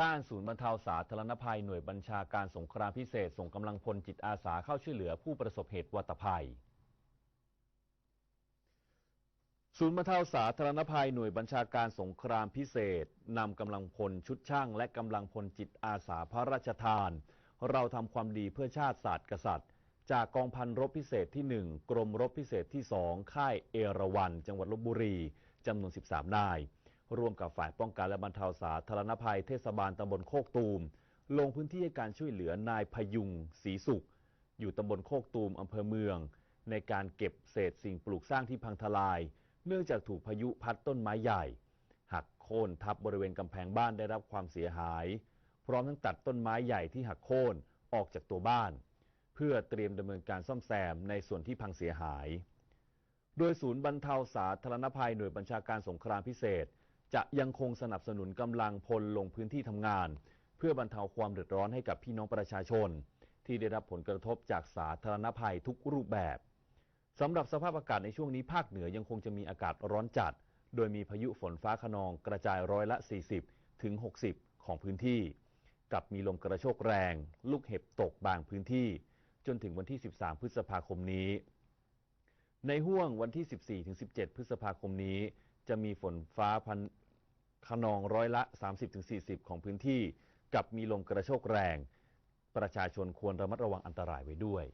ด้านศูนย์บรรเทาสาธารณภัยหน่วยบัญชาการสงครามพิเศษ ส่งกำลังพลจิตอาสาเข้าช่วยเหลือผู้ประสบเหตุวัตภัย ศูนย์บรรเทาสาธารณภัยหน่วยบัญชาการสงครามพิเศษนำกำลังพลชุดช่าง และกำลังพลจิตอาสาพระราชทาน เราทำความดีเพื่อชาติศาสตร์กษัตริย์ จากกองพันรบพิเศษที่ 1 กรมรบพิเศษที่ 2 ค่ายเอราวันจังหวัดลบบุรีจำนวน 13 นาย ร่วมกับฝ่ายป้องกันและบรรเทาสาธารณภัยเทศบาลตำบลโคกตูม ลงพื้นที่ให้การช่วยเหลือนายพยุงศรีสุข อยู่ตำบลโคกตูมอำเภอเมือง ในการเก็บเศษสิ่งปลูกสร้างที่พังทลาย เนื่องจากถูกพายุพัดต้นไม้ใหญ่ หักโค่นทับบริเวณกำแพงบ้านได้รับความเสียหาย พร้อมทั้งตัดต้นไม้ใหญ่ที่หักโค่นออกจากตัวบ้าน เพื่อเตรียมดำเนินการซ่อมแซมในส่วนที่พังเสียหาย โดยศูนย์บรรเทาสาธารณภัยหน่วยบัญชาการสงครามพิเศษ จะยังคงสนับสนุนกำลังพลลงพื้นที่ทำงาน เพื่อบรรเทาความเดือดร้อนให้กับพี่น้องประชาชน ที่ได้รับผลกระทบจากสาธารณภัยทุกรูปแบบสำหรับสภาพอากาศในช่วงนี้ภาคเหนือยังคงจะมีอากาศร้อนจัด โดยมีพายุฝนฟ้าขนองกระจายร้อยละ 40 ถึง 60 ของพื้นที่ กับมีลมกระโชกแรง ลูกเห็บตกบางพื้นที่ จนถึงวันที่ 13 พฤษภาคมนี้ ในห่วงวันที่ 14 ถึง 17 พฤษภาคมนี้ จะมีฝนฟ้าพัน ขนองร้อยละ 30ถึง40 ของพื้นที่ กับมีลมกระโชกแรง ประชาชนควรระมัดระวังอันตรายไว้ด้วย